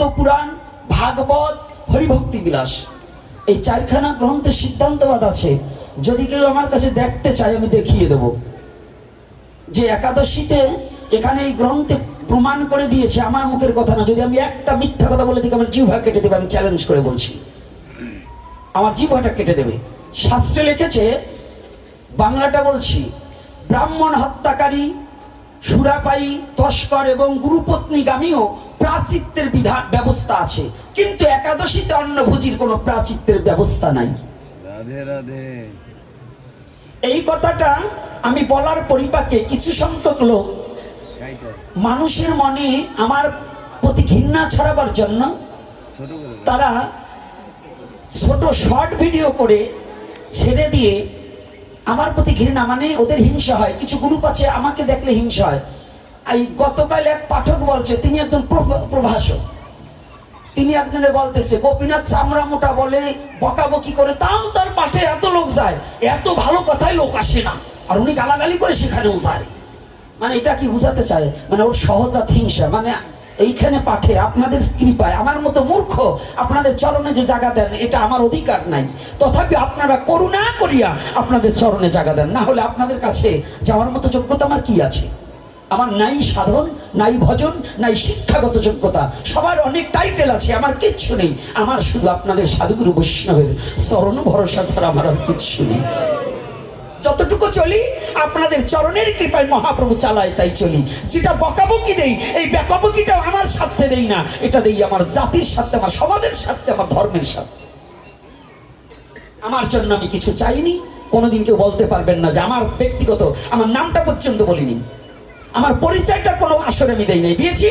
সপ্তপুরাণ ভাগবত, হরিভক্তি বিলাস। এই চারখানা গ্রন্থের সিদ্ধান্তবাদ আছে। যদি কেউ আমার কাছে দেখতে চায়, আমি দেখিয়ে দেব। যে একাদশীতে এখানে এই গ্রন্থে প্রমাণ করে দিয়েছে আমার মুখের কথা না। যদি আমি একটা মিথ্যা কথা বলে দিকে আমার জিহ্বা কেটে দেবে, আমি চ্যালেঞ্জ করে বলছি। আমার জিহ্বাটা কেটে দেবে। শাস্ত্রে লিখেছে, বাংলাটা বলছি, ব্রাহ্মণ হত্যাকারী, সুরাপায়ী, তস্কর এবং গুরুপত্নীগামীও প্রাচিত্বের বিধান ব্যবস্থা আছে। কিন্তু একাদশীতে অন্নভোজির কোনো প্রাচিত্বের ব্যবস্থা নাই। এই কথাটা আমি বলার পরিপাকে কিছু সংখ্যক লোক মানুষের মনে আমার প্রতি ঘৃণা ছড়াবার জন্য। তারা ছোট শর্ট ভিডিও করে ছেড়ে দিয়ে আমার প্রতি ঘৃণা মানে ওদের হিংসা হয়। কিছু গ্রুপ আছে আমাকে দেখলে হিংসা হয়। এই গতকাল এক পাঠক বলছে, তিনি একজন প্রভ- প্রভাষক। তিনি একজনে বলতেছে, গোপীনাথ চামড়া মোটা বলে বকাবকি করে, তাও তার পাঠে এত লোক যায়, এত ভালো কথায় লোক আসে না। আর উনি গালাগালি করে সেখানেও যায়। মানে এটা কি বোঝাতে চায়? মানে ওর সহজাত হিংসা। মানে এইখানে পাঠে আপনাদের কৃপায়, আমার মতো মূর্খ আপনাদের চরণে যে জায়গা দেন, এটা আমার অধিকার নাই। তথাপি আপনারা করুণা করিয়া আপনাদের চরণে জায়গা দেন। না হলে আপনাদের কাছে যাওয়ার মতো যোগ্যতা আমার কি আছে? আমার নাই সাধন, নাই ভজন, নাই শিক্ষাগত যোগ্যতা, সবার অনেক টাইটেল আছে, আমার কিচ্ছু নেই। আমার শুধু আপনাদের সাধুগুরু বৈষ্ণবের চরণ ভরসা ছাড়া আমার আর কিচ্ছু নেই। যতটুকু চলি, আপনাদের চরণের কৃপায় মহাপ্রভু চালায়, তাই চলি। যেটা বকাবকি দেই, এই বকাবকিটাও আমার স্বার্থে দেই না। এটা দেই আমার জাতির স্বার্থে, আমার সমাজের স্বার্থে, আমার ধর্মের স্বার্থে। আমার জন্য আমি কিছু চাইনি, কোনোদিন কেউ বলতে পারবেন না যে আমার ব্যক্তিগত, আমার নামটা পর্যন্ত বলিনি। আমার পরিচয়টা কোনো আসরে আমি দেই নাই। দিয়েছি?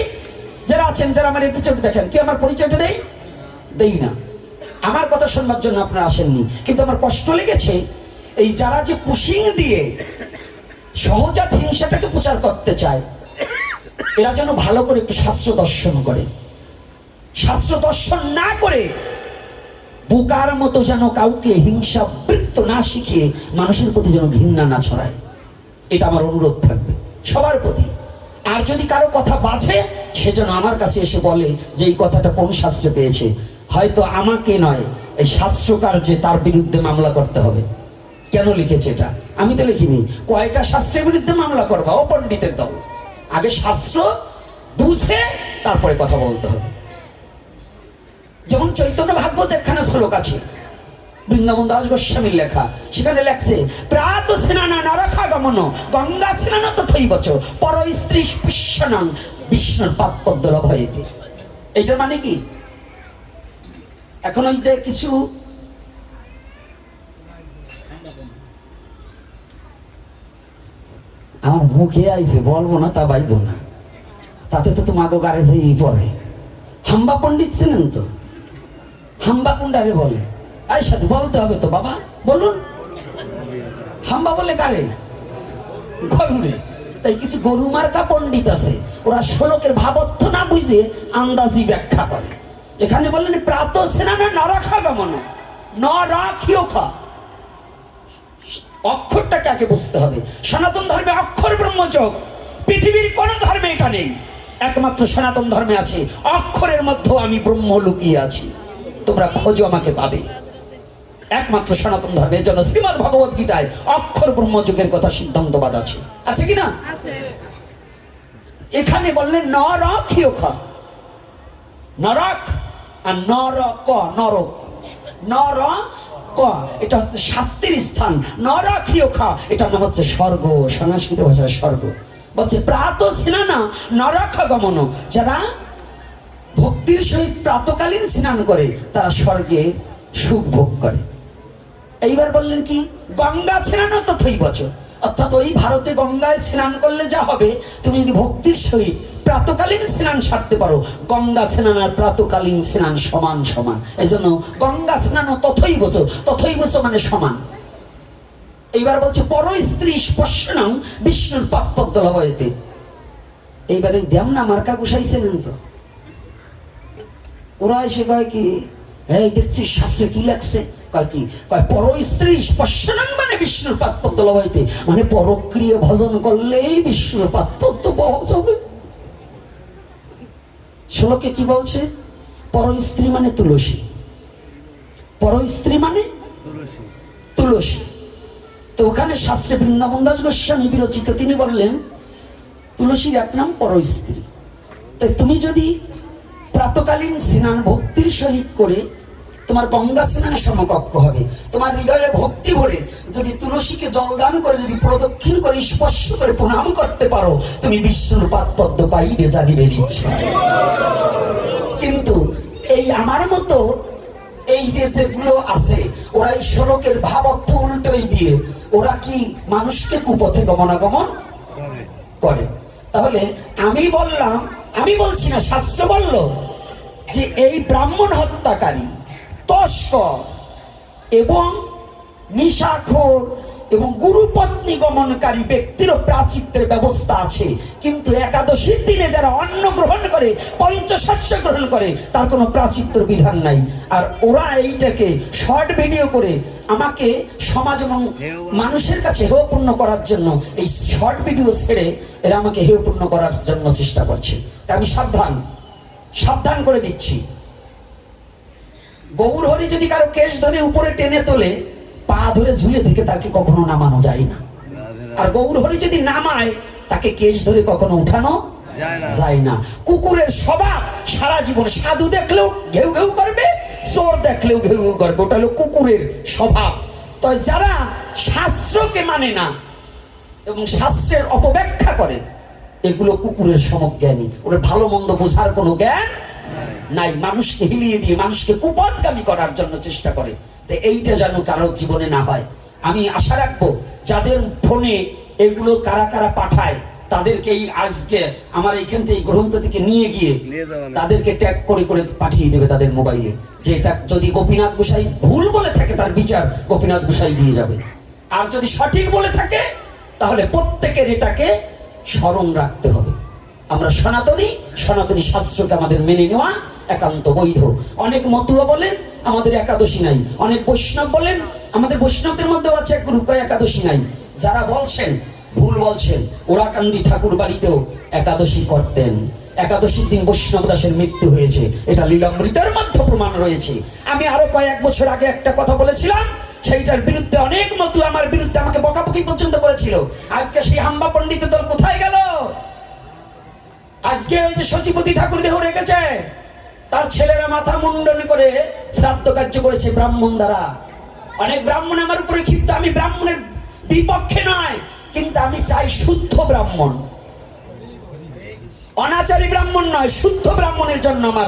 যারা আছেন, যারা আমার এপিসোড দেখেন, কি আমার পরিচয়টা দেই? দেই না। আমার কথা শুনবার জন্য আপনারা আসেননি। কিন্তু আমার কষ্ট লেগেছে এই যারা যে পুশিং দিয়ে সহজাত হিংসাটাকে প্রচার করতে চায়, এরা যেন ভালো করে একটু শাস্ত্র দর্শন করে। শাস্ত্র দর্শন না করে বোকার মতো যেন কাউকে হিংসা বৃত্ত না শিখিয়ে মানুষের প্রতি যেন ঘৃণা না ছড়ায়। এটা আমার অনুরোধ থাকবে। সবার প্রতি। আর যদি কারও কথা বাজে সে যেন আমার কাছে এসে বলে যে এই কথাটা কোন শাস্ত্রে পেয়েছে। হয়তো আমাকে নয়, এই শাস্ত্রকার যে তার বিরুদ্ধে মামলা করতে হবে। কেন লিখেছে এটা? আমি তো লিখিনি। কয়টা শাস্ত্রের বিরুদ্ধে মামলা করবা? ও পণ্ডিতের দল। আগে শাস্ত্র, বুঝে তারপরে কথা বলতে হবে। যেমন চৈতন্য ভাগবত একখানা শ্লোক আছে। বৃন্দাবন দাস গোস্বামীর লেখা। সেখানে লেখছে, প্রাত স্নানা নরখা গমন গঙ্গা স্নান তথই বচ পর স্ত্রী পুষ্যনাং, বিষ্ণুর পাপ পদ্ম ভয়েতে এইটার মানে কি? এখন ওই যে কিছু আমার মুখে আইছে, বলব না, তা বাইবো না। তাতে তো তোমাকে গাড়ি যেই পড়ে। হাম্বা পণ্ডিত ছিলেন তো? হাম্বা কুন্ডারে বলে। আই সাথে বলতে হবে তো বাবা, বলুন। হাম্বা বলে কারে? গরুরে। তাই কিছু গরু মার্কা পণ্ডিত আছে, ওরা শ্লোকের ভাবত্ব না বুঝে আন্দাজি ব্যাখ্যা করে। এখানে বললেন, প্রাত স্নানে নরখা গমন ন রাখিও খা। অক্ষরটাকে আগে বুঝতে হবে? সনাতন ধর্মে অক্ষর ব্রহ্মযোগ। পৃথিবীর কোন ধর্মে এটা নেই। একমাত্র সনাতন ধর্মে আছে। অক্ষরের মধ্যেও আমি ব্রহ্ম লুকিয়ে আছি। তোমরা খোঁজো আমাকে পাবে। একমাত্র সনাতন ধর্মের জন্য শ্রীমদ ভগবত গীতায় অক্ষর ব্রহ্মযুগের কথা সিদ্ধান্তবাদ আছে। আছে কি না? এখানে বললেন নরক্ষীয় খ নরক আর নর ক নরক নর ক এটা হচ্ছে শাস্তির স্থান। নরক্ষীয় খ এটার নাম হচ্ছে স্বর্গ সংস্কৃত ভাষায় স্বর্গ। বলছে প্রাত স্নানা নরক গমন। যারা ভক্তির সহিত প্রাতকালীন স্নান করে তারা স্বর্গে সুখ ভোগ করে। এইবার বললেন কি, গঙ্গা স্নান তথই বছর অর্থাৎ ওই ভারতে গঙ্গায় স্নান করলে যা হবে, তুমি যদি ভক্তির সহিত প্রাতকালীন স্নান সারতে পারো, গঙ্গা স্নান আর প্রাতকালীন স্নান সমান সমান। এই জন্য গঙ্গা স্নান তথই বছর তথই বছর মানে সমান। এইবার বলছে পর স্ত্রী স্পর্শনাম বিষ্ণুর পাকপদ্ম হয়েতে এইবার ওই দেম না মার্কা গুসাইছিলেন তো। ওরা এসে কয় কি, এই দেখছি শাস্ত্রে কি লাগছে কয় কি? কয় পর স্ত্রী স্পর্শনাং মানে বিষ্ণুর লবাইতে মানে পরক্রিয়া ভজন করলেই বিষ্ণুর পাওয়া যাবে শ্লোকে কি বলছে? পর স্ত্রী মানে তুলসী। পর স্ত্রী মানে তুলসী। তো ওখানে শাস্ত্রে বৃন্দাবন দাস গোস্বামী বিরচিত তিনি বললেন তুলসীর এক নাম পর স্ত্রী। তাই তুমি যদি প্রাতকালীন স্নান ভক্তির সহিত করে তোমার গঙ্গা স্নানের সমকক্ষ হবে। তোমার হৃদয়ে ভক্তি ভরে যদি তুলসীকে জলদান করে যদি প্রদক্ষিণ করে স্পর্শ করে প্রণাম করতে পারো তুমি বিষ্ণুর পাদ পদ্ম পাইবে জানিবে ইচ্ছা। কিন্তু এই আমার মতো এই যে যেগুলো আছে ওরা এই শ্লোকের ভাব অর্থ উল্টোই দিয়ে ওরা কি মানুষকে কুপথে গমনাগমন করে। করে? তাহলে আমি বললাম আমি বলছি না শাস্ত্র বলল যে এই ব্রাহ্মণ হত্যাকারী তস্কর এবং নিশাখোর এবং গুরুপত্নী গমনকারী ব্যক্তিরও প্রাচিত্যের ব্যবস্থা আছে। কিন্তু একাদশীর দিনে যারা অন্ন গ্রহণ করে, পঞ্চশস্য গ্রহণ করে, তার কোনো প্রাচিত্য বিধান নাই। আর ওরা এইটাকে শর্ট ভিডিও করে আমাকে সমাজ এবং মানুষের কাছে হেয়পূর্ণ করার জন্য এই শর্ট ভিডিও ছেড়ে এরা আমাকে হেয়পূর্ণ করার জন্য চেষ্টা করছে। তাই আমি সাবধান সাবধান করে দিচ্ছি। গৌর হরি যদি কারও কেশ ধরে উপরে টেনে তোলে পা ধরে ঝুলে থেকে তাকে কখনো নামানো যায় না। আর গৌর হরি যদি নামায় তাকে কেশ ধরে কখনো উঠানো যায় না। কুকুরের স্বভাব সারা জীবন সাধু দেখলেও ঘেউ ঘেউ করবে চোর দেখলেও ঘেউ ঘেউ করবে। ওটা হলো কুকুরের স্বভাব। তো যারা শাস্ত্রকে মানে না এবং শাস্ত্রের অপব্যাখ্যা করে এগুলো কুকুরের সমজ্ঞানী। ওরা ভালো মন্দ বোঝার কোনো জ্ঞান নাই মানুষকে হিলিয়ে দিয়ে মানুষকে কুপদগামী করার জন্য চেষ্টা করে। তো এইটা যেন কারও জীবনে না হয়। আমি আশা রাখব যাদের ফোনে এগুলো কারা কারা পাঠায় তাদেরকে এই আজকে আমার এইখান থেকে গ্রন্থ থেকে নিয়ে গিয়ে। তাদেরকে ট্যাগ করে করে পাঠিয়ে দেবে তাদের মোবাইলে। যে এটা যদি গোপীনাথ গোসাই ভুল বলে থাকে তার বিচার গোপীনাথ গোসাই দিয়ে যাবে। আর যদি সঠিক বলে থাকে তাহলে প্রত্যেকের এটাকে স্মরণ রাখতে হবে। আমরা সনাতনী সনাতনী শাস্ত্রকে আমাদের মেনে নেওয়া একান্ত বৈধ। অনেক মতুয়া বলেন, আমাদের একাদশী নাই। অনেক বৈষ্ণব বলেন, আমাদের বৈষ্ণবদের মধ্যেও আছে এক গ্রুপ একাদশী নাই। যারা বলছেন, ভুল বলছেন, ওরাকান্দি ঠাকুর বাড়িতেও একাদশী করতেন। একাদশীর দিন বৈষ্ণব দাসের মৃত্যু হয়েছে। এটা লীলামৃতের মধ্যে প্রমাণ রয়েছে। আমি আরও কয়েক বছর আগে একটা কথা বলেছিলাম, সেইটার বিরুদ্ধে অনেক মতো আমার বিরুদ্ধে আমাকে বকাবকি পর্যন্ত করেছিল আজকে সেই হাম্বা পণ্ডিত দল কোথায় গেল? আজকে ওই যে সচিপতি ঠাকুর দেহ রেখেছে। তার ছেলেরা মাথা মুন্ডন করে শ্রাদ্ধ কার্য করেছে ব্রাহ্মণ দ্বারা। অনেক ব্রাহ্মণ আমার উপরে ক্ষিপ্ত। আমি ব্রাহ্মণের বিপক্ষে নয়, কিন্তু আমি চাই শুদ্ধ ব্রাহ্মণ। অনাচারী ব্রাহ্মণ নয়, শুদ্ধ ব্রাহ্মণের জন্য আমার